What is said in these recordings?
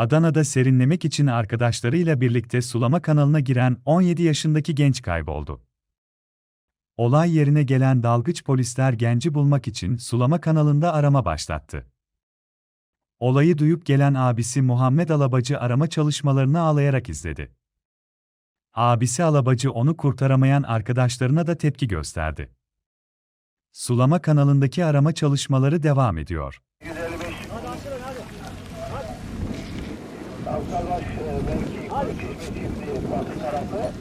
Adana'da serinlemek için arkadaşlarıyla birlikte sulama kanalına giren 17 yaşındaki genç kayboldu. Olay yerine gelen dalgıç polisler genci bulmak için sulama kanalında arama başlattı. Olayı duyup gelen abisi Muhammed Alabacı arama çalışmalarını ağlayarak izledi. Abisi Alabacı onu kurtaramayan arkadaşlarına da tepki gösterdi. Sulama kanalındaki arama çalışmaları devam ediyor. Avcılar e, belki 42 şimdi batı tarafı.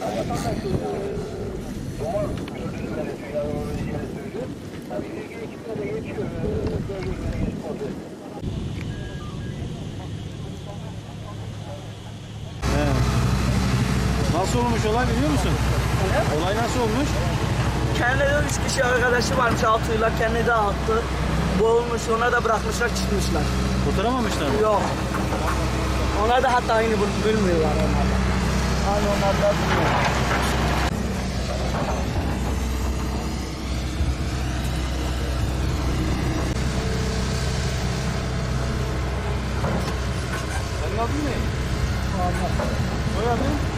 Vatandaş duman gördüğünü belirtiyor. Yani o yeri söylüyor. Tabii ilgili ekipler de geçiyor. e, geçip orada. Nasıl olmuş olay biliyor musun? Olay nasıl olmuş? Kendine üç kişi arkadaşı varmış altıyla kendi de attı. Boğulmuş ona da bırakmışlar çıkmışlar. Kurtaramamışlar mı? Yok. Onlar da hatta aynı bilmiyorlar onlardan. Aynı onlardan bilmiyorlar. Senin adın ne? Muhammed.